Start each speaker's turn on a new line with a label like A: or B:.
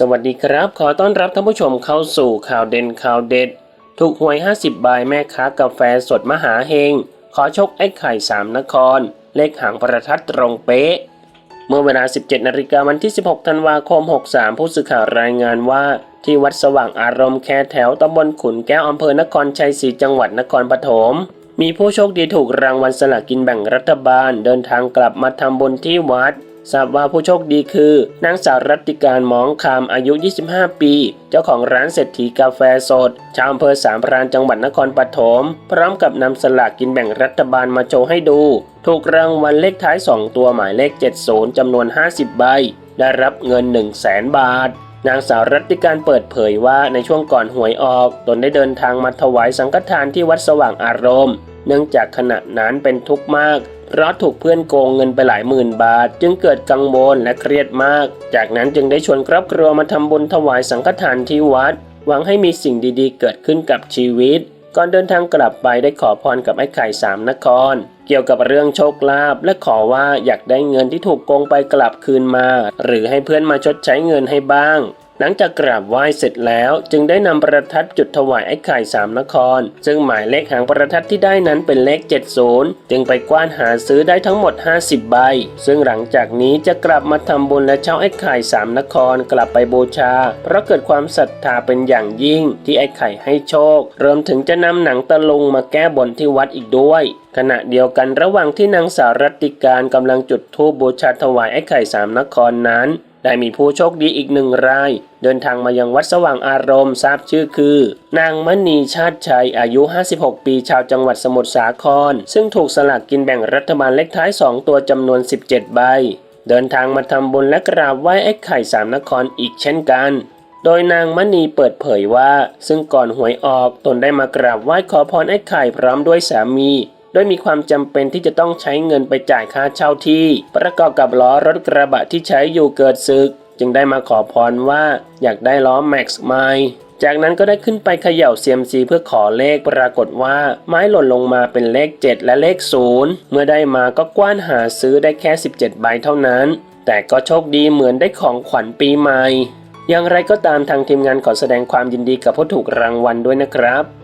A: สวัสดีครับ ขอต้อนรับท่านผู้ชมเข้าสู่ข่าวเด่นข่าวเด็ด ถูกหวย 50 ใบแม่ค้ากาแฟสดมหาเฮง ขอชกไอ้ไข่สามนคร เลขหางประทัดตรงเป๊ะ เมื่อเวลา 17 นาฬิกาวันที่ 16 ธันวาคม 63 ผู้สื่อข่าวรายงานว่า ที่วัดสว่างอารมณ์แคแถวตำบลขุนแก้วอำเภอนครชัยศรีจังหวัดนครปฐม มีผู้โชคดีถูกรางวัลสลากกินแบ่งรัฐบาล เดินทางกลับมาทำบุญที่วัดทราบว่าผู้โชคดีคือนางสาวรัติการมองคำอายุ 25 ปี เจ้าของร้านเศรษฐีกาแฟสด ชาวอำเภอสามพรานจังหวัดนครปฐมพร้อมกับนำสลากกินแบ่งรัฐบาลมาโชว์ให้ดู ถูกรางวัลเลขท้าย 2 ตัวหมายเลข 70จำนวน 50 ใบ ได้รับเงิน 1 0 0 0 0แสนบาท นางสาวรัติการเปิดเผยว่าในช่วงก่อนหวยออกตนได้เดินทางมาถวายสังฆทานที่วัดสว่างอารมณ์ เนื่องจากขณะนั้นเป็นทุกข์มาก เพราะถูกเพื่อนโกงเงินไปหลายหมื่นบาท จึงเกิดกังวลและเครียดมาก จากนั้นจึงได้ชวนครอบครัวมาทำบุญถวายสังฆทานที่วัด หวังให้มีสิ่งดีๆ เกิดขึ้นกับชีวิต ก่อนเดินทางกลับไปได้ขอพรกับไอ้ไข่สามนคร เกี่ยวกับเรื่องโชคลาภและขอว่าอยากได้เงินที่ถูกโกงไปกลับคืนมา หรือให้เพื่อนมาชดใช้เงินให้บ้าง หลังจากกราบไหว้เสร็จแล้วจึงได้นำประทัดจุดถวายไอ้ไข่สามนคร ซึ่งหมายเลขหางประทัดที่ได้นั้นเป็นเลข 70 จึงไปกว้านหาซื้อได้ทั้งหมด 50 ใบ ซึ่งหลังจากนี้จะกลับมาทำบุญและเช่าไอ้ไข่สามนครกลับไปบูชา เพราะเกิดความศรัทธาเป็นอย่างยิ่งที่ไอ้ไข่ให้โชค รวมถึงจะนำหนังตะลุงมาแก้บนที่วัดอีกด้วยขณะเดียวกันระหว่างที่นางสาวรัติการกำลังจุดธูปบูชาถวายไอ้ไข่สามนครนั้น ได้มีผู้โชคดีอีกหนึ่งราย เดินทางมายังวัดสว่างอารมณ์ทราบชื่อคือ นางมณีชาติชัยอายุ 56 ปีชาวจังหวัดสมุทรสาคร ซึ่งถูกสลากกินแบ่งรัฐบาลเลขท้าย 2 ตัวจำนวน 17 ใบ เดินทางมาทำบุญและกราบไหว้ไอ้ไข่สามนครอีกเช่นกันโดยนางมณีเปิดเผยว่า ซึ่งก่อนหวยออกตนได้มากราบไหว้ขอพรไอ้ไข่พร้อมด้วยสามี โดยมีความจำเป็นที่จะต้องใช้เงินไปจ่ายค่าเช่าที่ ประกอบกับล้อรถกระบะที่ใช้อยู่เกิดศึก จึงได้มาขอพรว่าอยากได้ล้อแม็กซ์ไมล์จากนั้นก็ได้ขึ้นไปเขย่าเซียมซีเพื่อขอเลขปรากฏว่าไม้หล่นลงมาเป็นเลข 7 และเลข 0 เมื่อได้มาก็กว้านหาซื้อได้แค่ 17 ใบเท่านั้น แต่ก็โชคดีเหมือนได้ของขวัญปีใหม่ อย่างไรก็ตามทางทีมงานขอแสดงความยินดีกับผู้ถูกรางวัลด้วยนะครับ